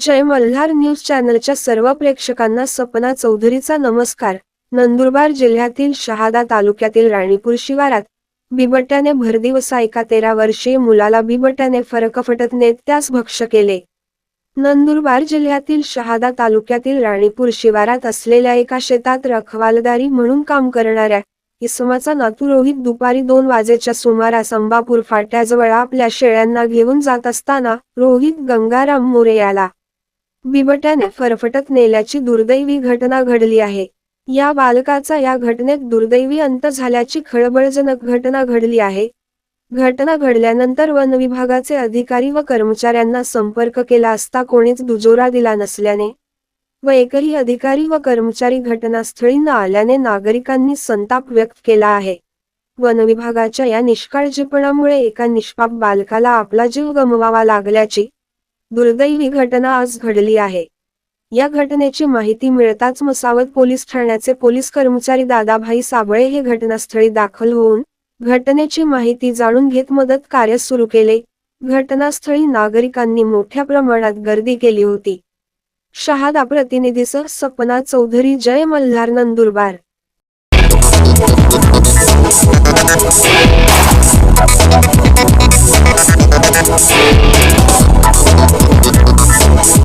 जय Malhar news चॅनलच्या सर्व प्रेक्षकांना सपना चौधरीचा नमस्कार. नंदुरबार जिल्ह्यातील शहादा तालुक्यातील राणीपूर शिवारात बिबट्याने भरदिवसा एका तेरा वर्षीय मुलाला बिबट्याने फरकफटत नेत त्यास भक्ष केले. नंदुरबार जिल्ह्यातील शहादा तालुक्यातील राणीपूर शिवारात असलेल्या एका शेतात रखवालदारी म्हणून काम करणाऱ्या इसमाचा नातू रोहित दुपारी दोन वाजेच्या सुमारास अंबापूर फाट्याजवळ आपल्या शेळ्यांना घेऊन जात असताना रोहित गंगाराम मोरे याला बिबट्याने फरफटत नेल्याची दुर्दैवी घटना घडली आहे. या बालकाचा या घटनेत दुर्दैवी अंत झाल्याची खळबळजनक घटना घडली आहे. घटना घडल्यानंतर वन विभागाचे अधिकारी व कर्मचाऱ्यांना संपर्क केला असता कोणीच दुजोरा दिला नसल्याने व एकही अधिकारी व कर्मचारी घटनास्थळी न आल्याने नागरिकांनी संताप व्यक्त केला आहे. वन विभागाच्या या निष्काळजीपणामुळे एका निष्पाप बालकाला आपला जीव गमवावा लागल्याची दुर्दैवी घटना आज घडली आहे. या घटनेची माहिती मिळताच मसावत पोलीस ठाण्याचे पोलीस कर्मचारी दादाभाई साबळे हे घटनास्थळी दाखल होऊन घटनेची माहिती जाणून घेत मदत कार्य सुरू केले. घटनास्थळी नागरिकांनी मोठ्या प्रमाणात गर्दी केली होती. शहादा प्रतिनिधीसह सपना चौधरी जय मल्हार नंदुरबार. Thank Thank.